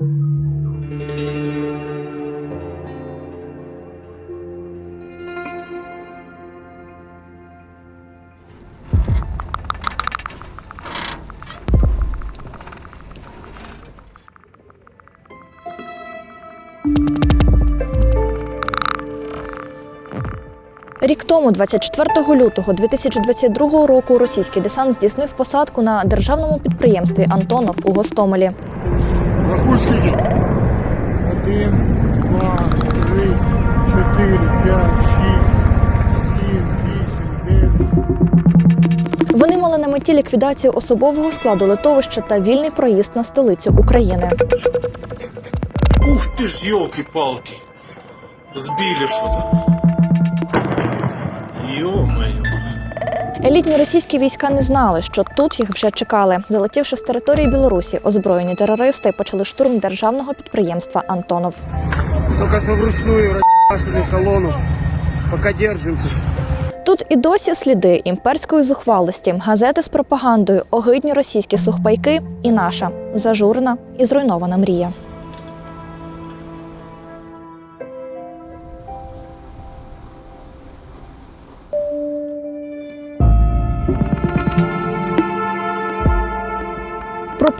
Рік тому, 24 лютого 2022 року, російський десант здійснив посадку на державному підприємстві Антонов у Гостомелі. Рахуй скільки? Один, два, три, чотири, п'ять, шість, сім, вісім, дев'ять. Вони мали на меті ліквідацію особового складу литовища та вільний проїзд на столицю України. Ух ты ж, елки-палки. Сбили что-то. Ё-моё. Елітні російські війська не знали, що тут їх вже чекали. Залетівши з території Білорусі, озброєні терористи почали штурм державного підприємства Антонов. Только что вручную расшили колонну. Пока держимся. Тут і досі сліди імперської зухвалості, газети з пропагандою, огидні російські сухпайки і наша зажурена і зруйнована мрія.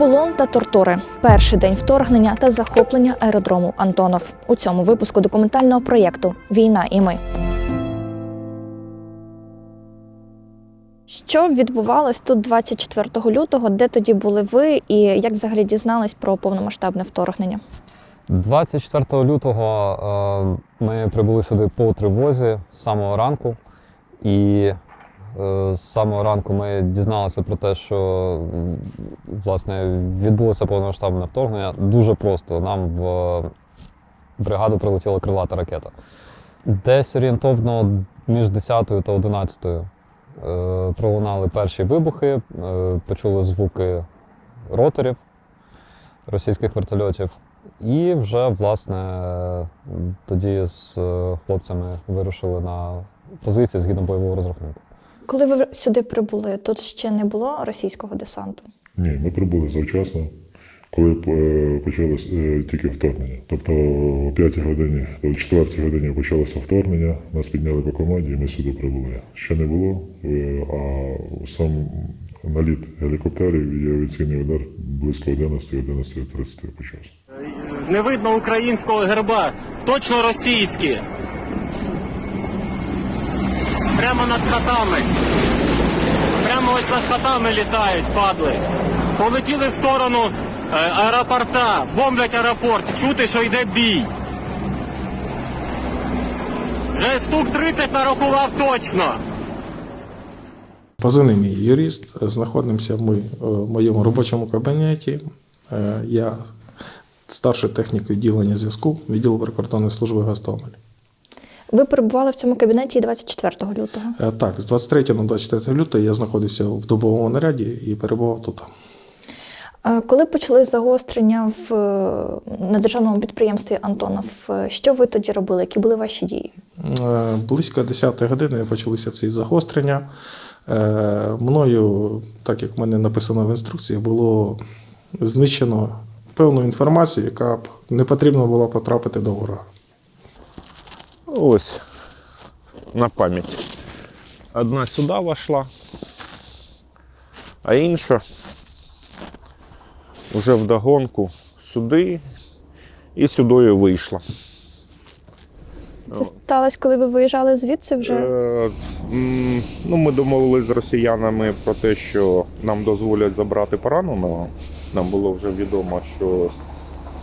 Полон та тортури, перший день вторгнення та захоплення аеродрому Антонов у цьому випуску документального проєкту Війна і ми. Що відбувалось тут 24 лютого? Де тоді були ви, і як взагалі дізнались про повномасштабне вторгнення? 24 лютого е, ми прибули сюди по тривозі з самого ранку, і з самого ранку ми дізналися про те, що власне відбулося повномасштабне вторгнення. Дуже просто. Нам в е, бригаду прилетіла крилата ракета. Десь орієнтовно між 10 та 11 е, пролунали перші вибухи, е, почули звуки роторів російських вертольотів. І вже, власне, тоді з е, хлопцями вирушили на позиції згідно бойового розрахунку. Коли ви сюди прибули, тут ще не було російського десанту. Ні, ми прибули завчасно, коли е, почалось е, тільки вторгнення. Тобто о 5 годині, о 4 годині почалося вторгнення, нас підняли по команді, і ми сюди прибули. Ще не було, е, а сам наліт гелікоптерів і авіаційний удар близько 11-11.30 почався. Не видно українського герба, точно російські. Прямо над хатами. Прямо ось над хатами літають, падли. Полетіли в сторону е, аеропорта, бомблять аеропорт, чути, що йде бій. Вже стук 30 нарахував точно. Позивний мій юрист. Знаходимося ми в моєму робочому кабінеті. Е, Я старший технік відділення зв'язку відділу прикордонної служби Гостомель. Ви перебували в цьому кабінеті 24 лютого. Е, Так, з 23 на 24 лютого я знаходився в добовому наряді і перебував тут. Е, Коли почали загострення в на державному підприємстві Антонов, е, що ви тоді робили? Які були ваші дії? Е, Близько 10-ї години почалися ці загострення. Е, Мною, так як в мене написано в інструкції, було знищено певну інформацію, яка б не потрібно було потрапити до ворога. Ось на пам'ять. Одна сюди вошла, а інша вже вдогонку сюди і сюди вийшла. Це сталося, коли ви виїжджали звідси вже? Е, ну, ми домовились з росіянами про те, що нам дозволять забрати пораненого. Нам було вже відомо, що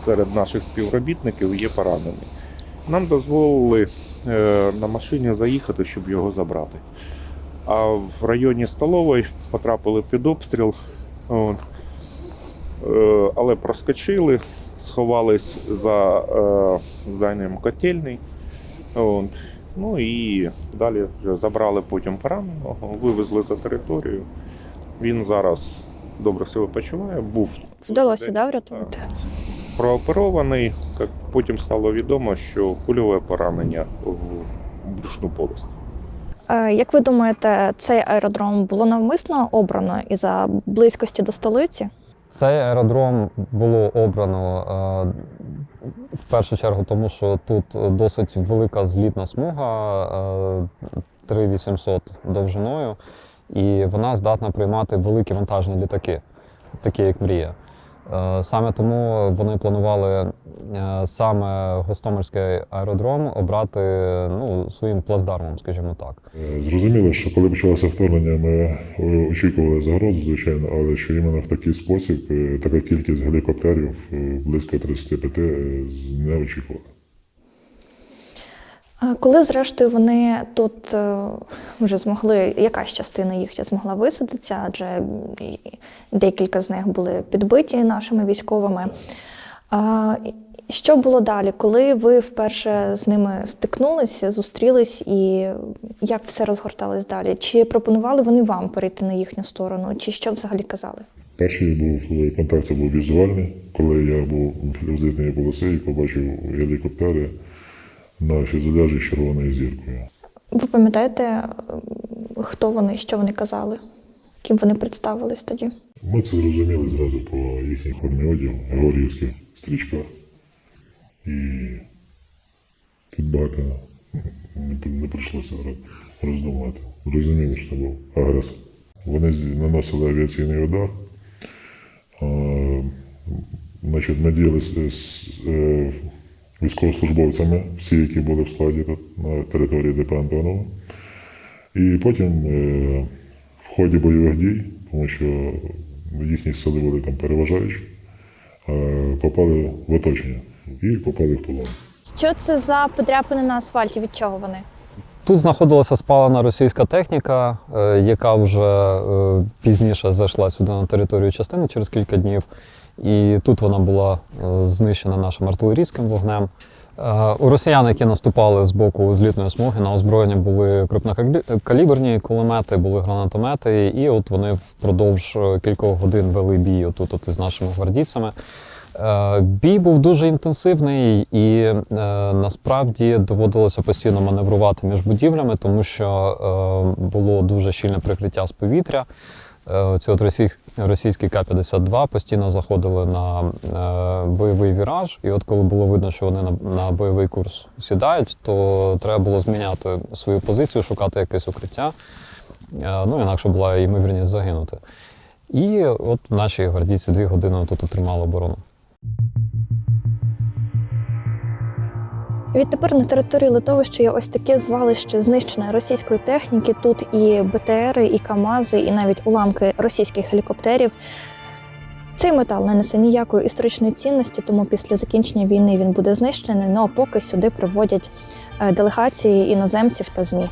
серед наших співробітників є поранений. Нам дозволили е, на машині заїхати, щоб його забрати. А в районі столової потрапили під обстріл, е, але проскочили, сховались за е, зданням котельний. От. Ну і далі вже забрали потім пораненого, вивезли за територію. Він зараз добре себе почуває, був Вдалося да, врятувати? Прооперований. Як потім стало відомо, що кульове поранення в брюшну полость. Е, Як ви думаєте, цей аеродром було навмисно обрано із-за близькості до столиці? Цей аеродром було обрано е, в першу чергу, тому що тут досить велика злітна смуга, е, 3800 довжиною, і вона здатна приймати великі вантажні літаки, такі як мрія. Е, Саме тому вони планували е, саме Гостомельський аеродром обрати ну, своїм плацдармом, скажімо так. Е, Зрозуміло, що коли почалося вторгнення, ми очікували загрозу, звичайно, але що іменно в такий спосіб, така кількість гелікоптерів, близько 35, е, не очікували. Коли, зрештою, вони тут е, вже змогли, якась частина їх змогла висадитися, адже декілька з них були підбиті нашими військовими. Що було далі? Коли ви вперше з ними стикнулися, зустрілись, і як все розгорталось далі? Чи пропонували вони вам перейти на їхню сторону, чи що взагалі казали? Перший був е, контакт був візуальний, коли я був в злітній полоси і побачив гелікоптери на фюзеляжі з червоною зіркою. Ви пам'ятаєте, хто вони, що вони казали? Ким вони представились тоді? Ми це зрозуміли зразу по їхній формі одягу, георгіївських стрічках. І тут багато не, не прийшлося роздумувати. Розуміли, що це був агресор. Вони наносили авіаційний удар. Значить, ми діяли е, військовослужбовцями, всі, які були в складі на території ДП Антонова. І потім е, в ході бойових дій, тому що їхні сили були там переважаючі, е, попали в оточення і попали в полон. Що це за подряпини на асфальті? Від чого вони? Тут знаходилася спалена російська техніка, е, яка вже пізніше зайшла сюди на територію частини через кілька днів. І тут вона була е, знищена нашим артилерійським вогнем. Е, У росіян, які наступали з боку злітної смуги, на озброєнні були крупнокаліберні кулемети, були гранатомети, і от вони впродовж е, кількох годин вели бій отут от із нашими гвардійцями. Бій був дуже інтенсивний, і насправді доводилося постійно маневрувати між будівлями, тому що було дуже щільне прикриття з повітря. Е, ці от російські, російські К-52 постійно заходили на е, бойовий віраж, і от коли було видно, що вони на, на бойовий курс сідають, то треба було зміняти свою позицію, шукати якесь укриття. Е, ну, інакше була ймовірність загинути. І от наші гвардійці дві години тут отримали оборону. Відтепер на території литовища є ось таке звалище знищеної російської техніки. Тут і БТРи, і КАМАЗи, і навіть уламки російських гелікоптерів. Цей метал не несе ніякої історичної цінності, тому після закінчення війни він буде знищений. Ну а поки сюди приводять е, делегації іноземців та ЗМІ.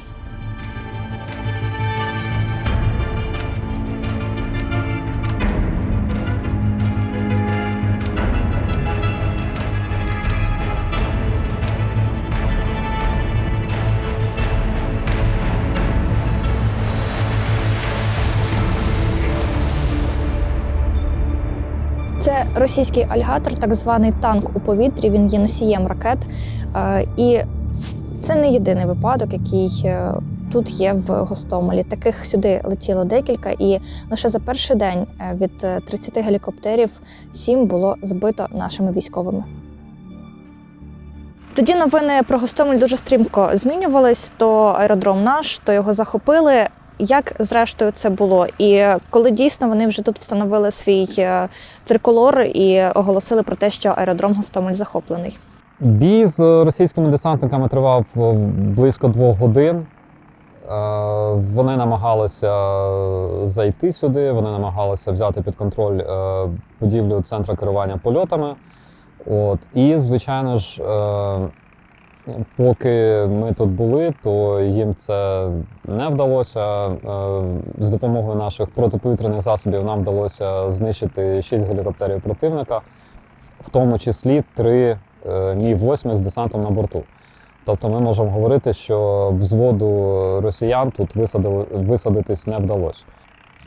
Російський алігатор, так званий танк у повітрі. Він є носієм ракет. Е, І це не єдиний випадок, який е, тут є в Гостомелі. Таких сюди летіло декілька, і лише за перший день е, від е, 30 гелікоптерів 7 було збито нашими військовими. Тоді новини про Гостомель дуже стрімко змінювались. То аеродром наш, то його захопили. Як зрештою це було? І коли дійсно вони вже тут встановили свій е, триколор і оголосили про те, що аеродром Гостомель захоплений. Бій з російськими десантниками тривав е, близько двох годин. Е, Вони намагалися зайти сюди, вони намагалися взяти під контроль будівлю центру керування польотами. От. І, звичайно ж, поки ми тут були, то їм це не вдалося. Е, З допомогою наших протиповітряних засобів нам вдалося знищити шість гелікоптерів противника, в тому числі три е, Мі-8 з десантом на борту. Тобто ми можемо говорити, що взводу росіян тут висадили, висадитись не вдалося.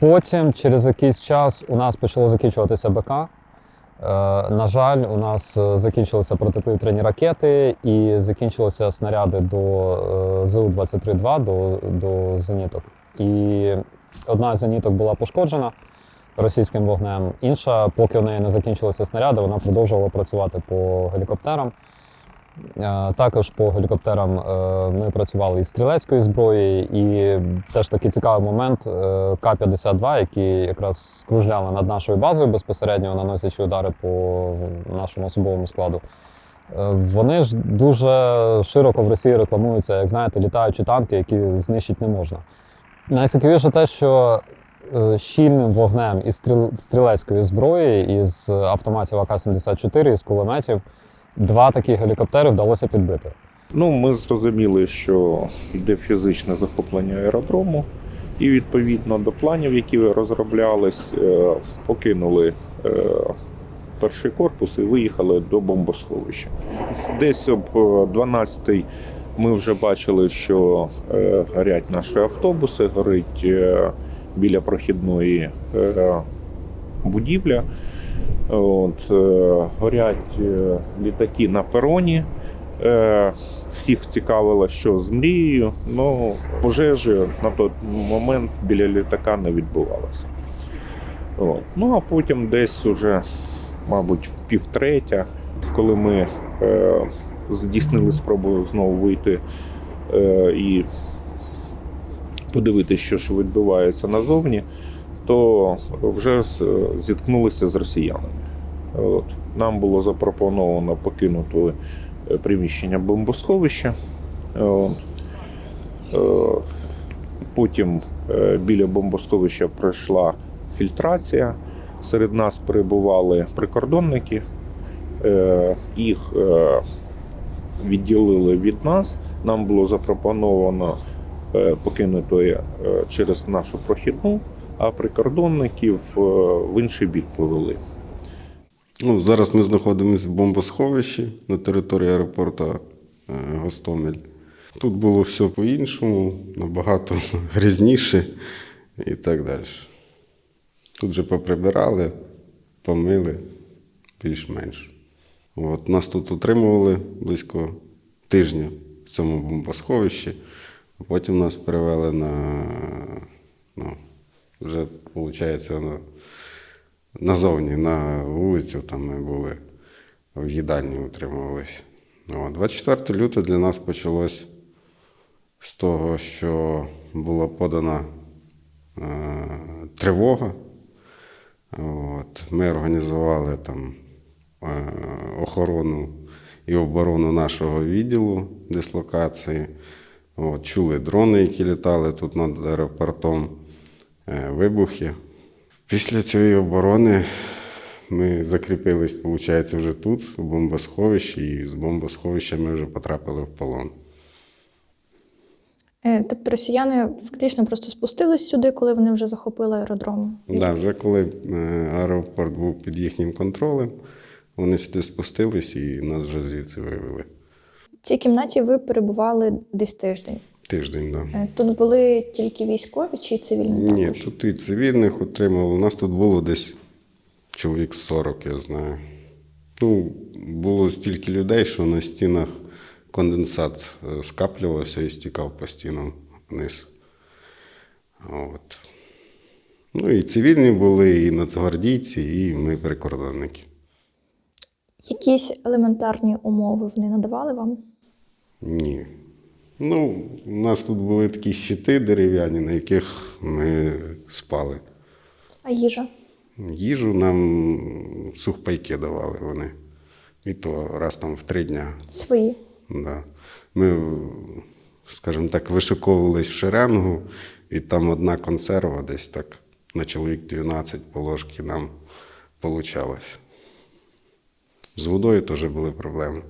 Потім, через якийсь час, у нас почало закінчуватися БК. Е, На жаль, у нас е, закінчилися протиповітряні ракети і закінчилися снаряди до е, ЗУ-23-2, до, до зеніток. І одна з зеніток була пошкоджена. російським вогнем. Інша, поки в неї не закінчилися снаряди, вона продовжувала працювати по гелікоптерам. Також по гелікоптерам е, ми працювали із стрілецької зброї, і теж такий цікавий момент е, К-52, які якраз скружляли над нашою базою безпосередньо, наносячи удари по нашому особовому складу. Е, Вони ж дуже широко в Росії рекламуються, як знаєте, літаючі танки, які знищити не можна. Найцікавіше те, що щільним вогнем із стрілецької зброї, із автоматів АК-74, із кулеметів, два такі гелікоптери вдалося підбити. Ну, ми зрозуміли, що йде фізичне захоплення аеродрому, і відповідно до планів, які розроблялись, е, покинули е, перший корпус і виїхали до бомбосховища. Десь об 12-й ми вже бачили, що е, горять наші автобуси, горить е, біля прохідної е, будівля. От, е, горять е, літаки на пероні. Е, всіх цікавило, що з мрією. Ну, пожежі на той момент біля літака не відбувалося. От. Ну а потім десь уже, мабуть, півтретя, коли ми е, здійснили спробу знову вийти е, і подивитися, що ж відбувається назовні, то вже зіткнулися з росіянами. От. Нам було запропоновано покинути е, приміщення бомбосховища. От. Е, Потім е, біля бомбосховища пройшла фільтрація. Серед нас перебували прикордонники. Їх відділили від нас. Нам було запропоновано покинути через нашу прохідну, а прикордонників е, в інший бік повели. Ну, зараз ми знаходимося в бомбосховищі на території аеропорту е, Гостомель. Тут було все по-іншому, набагато грізніше і так далі. Тут же поприбирали, помили більш-менш. От, нас тут утримували близько тижня в цьому бомбосховищі, потім нас перевели на ну, вже, виходить, на назовні на вулицю, там ми були в їдальні утримувалися. 24 лютого для нас почалось з того, що була подана е, тривога. От. Ми організували там е, охорону і оборону нашого відділу дислокації. От. Чули дрони, які літали тут над аеропортом, вибухи. Після цієї оборони ми закріпились, виходить, вже тут, у бомбосховищі, і з бомбосховища ми вже потрапили в полон. Е, Тобто росіяни фактично просто спустились сюди, коли вони вже захопили аеродром. Да, вже коли е, аеропорт був під їхнім контролем, вони сюди спустились і нас вже звідси вивели. В цій кімнаті ви перебували десь тиждень. Тиждень. Да. Е, Тут були тільки військові чи цивільні? Ні, також? тут і цивільних утримували. У нас тут було десь чоловік 40, я знаю. Ну, було стільки людей, що на стінах конденсат е, скаплювався і стікав по стінам вниз. От. Ну і цивільні були, і нацгвардійці, і ми прикордонники. Якісь елементарні умови вони надавали вам? Ні. Ну, у нас тут були такі щити дерев'яні, на яких ми спали. А їжа? Їжу нам сухпайки давали вони. І то раз там в три дня. Свої. Да. Ми, скажімо так, вишиковувались в шеренгу, і там одна консерва десь так на чоловік 12 по ложки нам получалось. З водою теж були проблеми.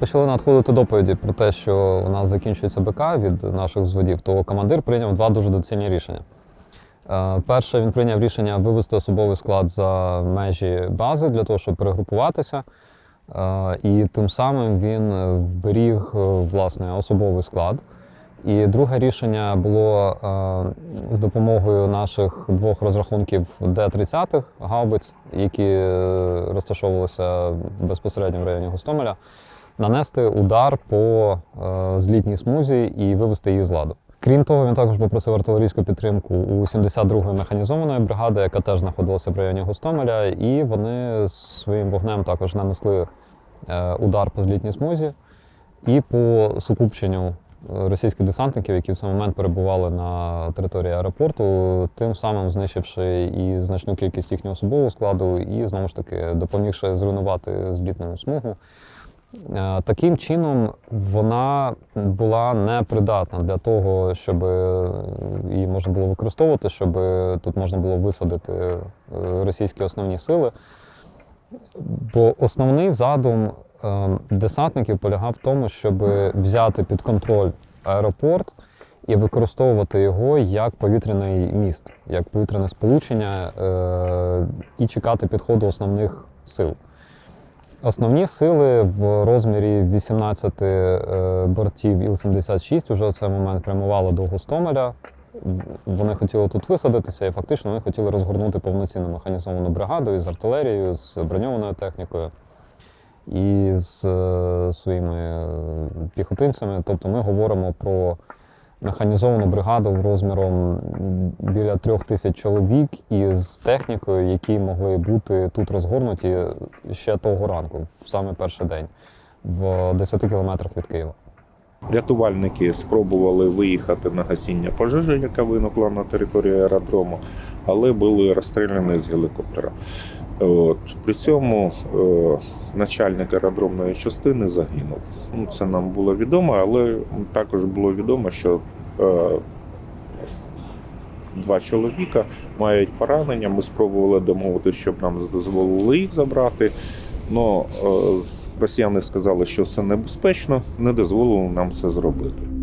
Почали надходити доповіді про те, що у нас закінчується БК від наших взводів, то командир прийняв два дуже доцільні рішення. Е, Перше, він прийняв рішення вивести особовий склад за межі бази для того, щоб перегрупуватися. Е, І тим самим він вберіг е, власне особовий склад. І друге рішення було з допомогою наших двох розрахунків Д-30 гаубиць, які розташовувалися безпосередньо в районі Гостомеля, нанести удар по е, злітній смузі і вивести її з ладу. Крім того, він також попросив артилерійську підтримку у 72-ї механізованої бригади, яка теж знаходилася в районі Гостомеля, і вони своїм вогнем також нанесли е, удар по злітній смузі і по сукупченню е, російських десантників, які в цей момент перебували на території аеропорту, тим самим знищивши і значну кількість їхнього особового складу, і знову ж таки допомігши зруйнувати злітну смугу. Е, Таким чином вона була непридатна для того, щоб е, її можна було використовувати, щоб тут можна було висадити е, російські основні сили. Бо основний задум е, десантників полягав в тому, щоб взяти під контроль аеропорт і використовувати його як повітряний міст, як повітряне сполучення е, і чекати підходу основних сил. Основні сили в розмірі 18 е, бортів Іл-76 вже в цей момент прямували до Гостомеля. Вони хотіли тут висадитися і фактично вони хотіли розгорнути повноцінну механізовану бригаду із артилерією, з броньованою технікою і з е, своїми е, піхотинцями. Тобто ми говоримо про механізовану бригаду розміром біля трьох тисяч чоловік із технікою, які могли бути тут розгорнуті ще того ранку, в саме перший день, в 10 кілометрах від Києва. Рятувальники спробували виїхати на гасіння пожежі, яка виникла на території аеродрому, але були розстріляні з гелікоптера. От. При цьому е, начальник аеродромної частини загинув. Ну, це нам було відомо, але також було відомо, що е, два чоловіка мають поранення. Ми спробували домовитися, щоб нам дозволили їх забрати. Но е, росіяни сказали, що це небезпечно, не дозволили нам це зробити.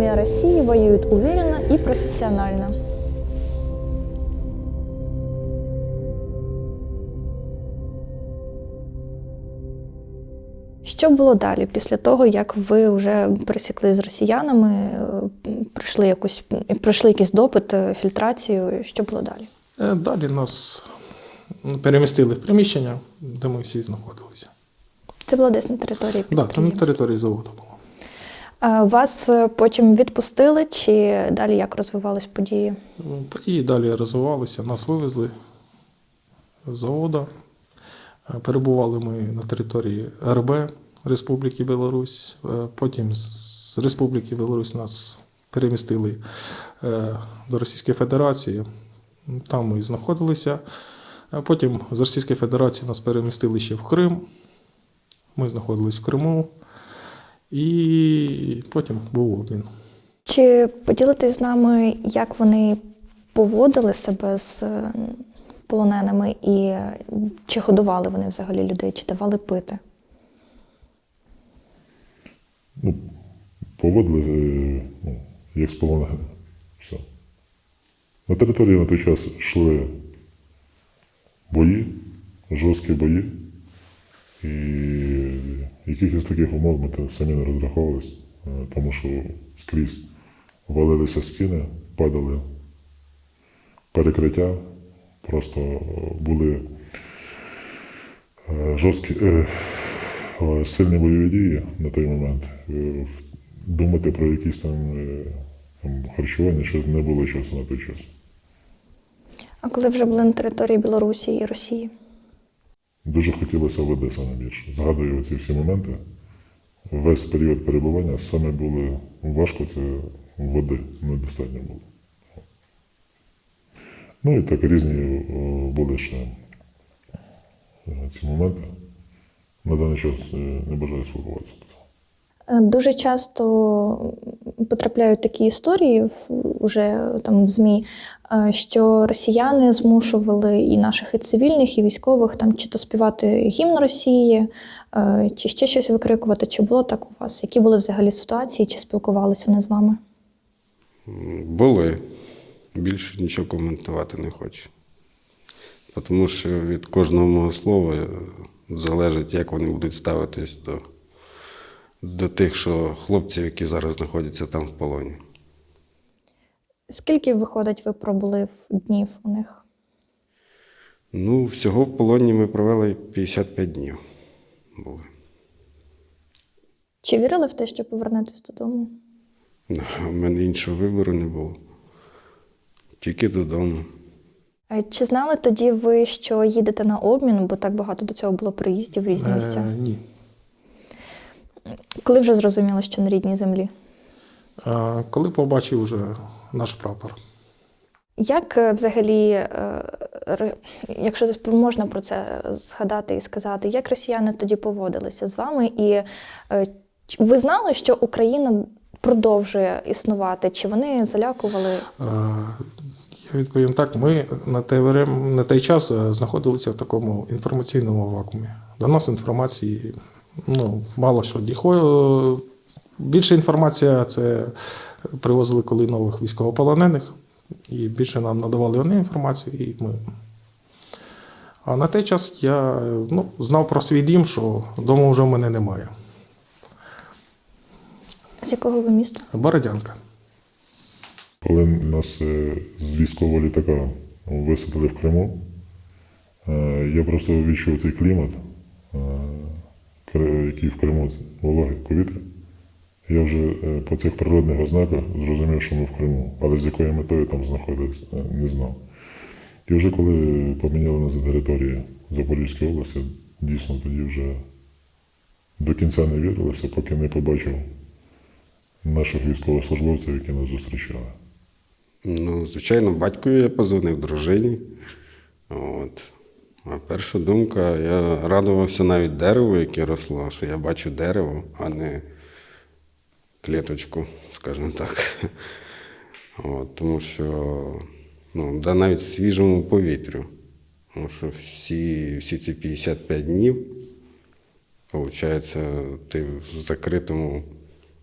Армия России воюет уверенно и профессионально. Що було далі після того, як ви вже пересікли з росіянами, е, пройшли якусь пройшли якийсь допит, е, фільтрацію? Що було далі? Е, Далі нас перемістили в приміщення, де ми всі знаходилися. Це було десь на території Так, да, це на території заводу було. Вас е, потім відпустили, чи далі як розвивались події? Події далі розвивалися, нас вивезли з заводу. Е, Перебували ми на території РБ Республіки Білорусь. Е, Потім з Республіки Білорусь нас перемістили до Російської Федерації. Там ми і знаходилися. Потім з Російської Федерації нас перемістили ще в Крим. Ми знаходились в Криму. І потім був обмін. Чи поділитесь з нами, як вони поводили себе з е, полоненими, і е, чи годували вони взагалі людей, чи давали пити? Ну, поводили, е, ну, як з полоненими. Все. На території на той час йшли бої, жорсткі бої. І якихось таких умов ми самі не розраховувалися, е, тому що скрізь валилися стіни, падали перекриття, просто були е, жорсткі, е, сильні бойові дії на той момент. Думати про якісь там, харчування ще не було часу на той час. А коли вже були на території Білорусі і Росії? Дуже хотілося води саме більше. Згадую ці всі моменти. Весь період перебування саме було важко, це води недостатньо було. Ну і так різні були ще е, ці моменти. На даний час е, не бажаю спілкуватися. Е, Дуже часто потрапляють такі історії в, уже там в ЗМІ, е, що росіяни змушували і наших і цивільних, і військових там чи то співати гімн Росії, е, чи ще щось викрикувати. Чи було так у вас? Які були взагалі ситуації, чи спілкувались вони з вами? Були. Більше нічого коментувати не хочу. Тому що від кожного мого слова залежить, як вони будуть ставитись до, до тих, що хлопців, які зараз знаходяться там в полоні. Скільки виходить, ви пробули в днів у них? Ну, всього в полоні ми провели 55 днів. Були. Чи вірили в те, що повернетесь додому? У мене іншого вибору не було. Тільки додому. Е, Чи знали тоді ви, що їдете на обмін, бо так багато до цього було приїздів в різні місця? Е, ні. Коли вже зрозуміло, що на рідній землі? Е, коли побачив вже наш прапор. Як е, взагалі, е, якщо можна про це згадати і сказати, як росіяни тоді поводилися з вами? І ви знали, що Україна продовжує існувати? Чи вони залякували? Я відповім так: ми на той, на той час знаходилися в такому інформаційному вакуумі. До нас інформації ну, мало що діходило. Більше інформація це привозили коли нових військовополонених, і більше нам надавали вони інформацію, і ми. А на той час я е, ну, знав про свій дім, що дому вже в мене немає. З якого ви міста? Бородянка. Коли нас е, з військового літака висадили в Криму, е, я просто відчув цей клімат, е, який в Криму вологе повітря. Я вже е, по цих природних ознаках зрозумів, що ми в Криму, але з якою метою там знаходився, е, не знав. І вже коли поміняли нас за території Запорізької області, дійсно тоді вже до кінця не вірилося, поки не побачив наших військовослужбовців, які нас зустрічали. Ну, звичайно, батькові я позвонив дружині. От. А перша думка, я радувався навіть дереву, яке росло, що я бачу дерево, а не клеточку, скажімо так. От, тому що ну, да навіть свіжому повітрю. Тому що всі, всі ці 55 днів, виходить, ти в закритому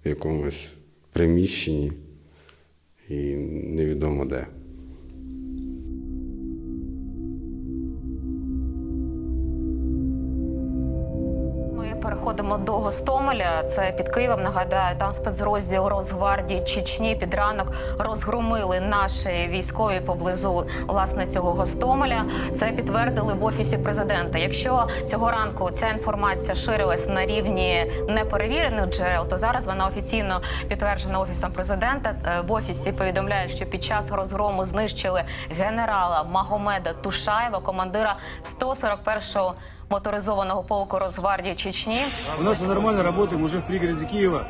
якомусь приміщенні і невідомо де. Переходимо до Гостомеля. Це під Києвом. Нагадаю, там спецрозділ Росгвардії Чечні під ранок розгромили наші військові поблизу власне цього Гостомеля. Це підтвердили в офісі президента. Якщо цього ранку ця інформація ширилась на рівні неперевірених джерел, то зараз вона офіційно підтверджена офісом президента. Е, В офісі повідомляють, що під час розгрому знищили генерала Магомеда Тушаєва, командира 141-го моторизованного полку Росгвардії Чечні. У нас все нормально, работаем уже в пригороде Киева.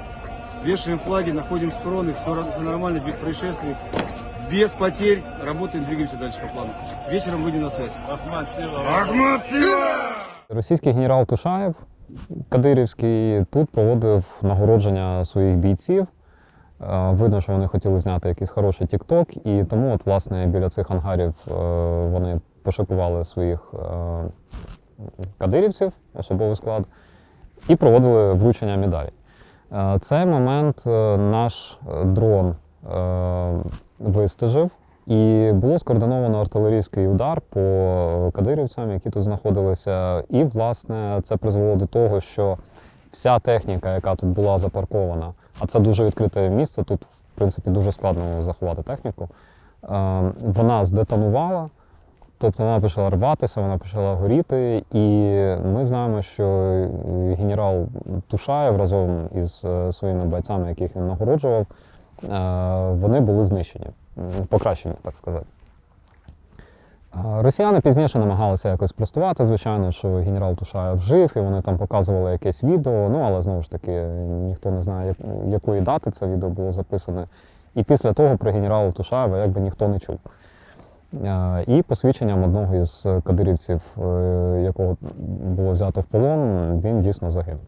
Вешаем флаги, находим схороны, все, все нормально, без происшествий, без потерь. Работаем, двигаемся дальше по плану. Вечером выйдем на связь. Ахмат Сила! Російський генерал Тушаєв Кадирівський тут проводив нагородження своїх бійців. Е, Видно, що вони хотіли зняти якийсь хороший тік-ток, і тому, от, власне, біля цих ангарів е, вони пошикували своїх е, кадирівців, особовий склад, і проводили вручення медалей. Е, Цей момент е, наш е, дрон вистежив, і було скоординовано артилерійський удар по кадирівцям, які тут знаходилися. І, власне, це призвело до того, що вся техніка, яка тут була запаркована, а це дуже відкрите місце, тут, в принципі, дуже складно заховати техніку, вона здетонувала. Тобто вона почала рватися, вона почала горіти, і ми знаємо, що генерал Тушаєв разом із е, своїми бойцями, яких він нагороджував, е, вони були знищені, покращені, так сказати. Е, Росіяни пізніше намагалися якось простувати, звичайно, що генерал Тушаєв жив, і вони там показували якесь відео. Ну, але знову ж таки, ніхто не знає, якої дати це відео було записане. І після того про генерала Тушаєва якби ніхто не чув. І посвідченням одного із кадирівців, е, якого було взято в полон, він дійсно загинув.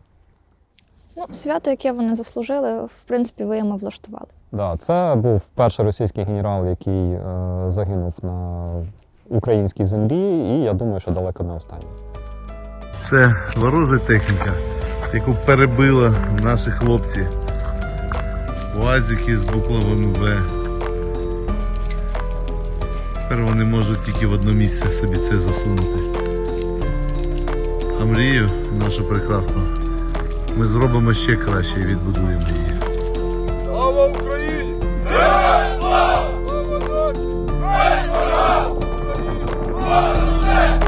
Ну, свято, яке вони заслужили, в принципі, ви йому влаштували. Да, це був перший російський генерал, який е, загинув на українській землі, і я думаю, що далеко не останній. Це ворожа техніка, яку перебила наші хлопці. УАЗики з буквами В. Тепер вони можуть тільки в одно місце собі це засунути. А мрію нашу прекрасну ми зробимо ще краще і відбудуємо її. Слава Україні! Слава Слава! Слава!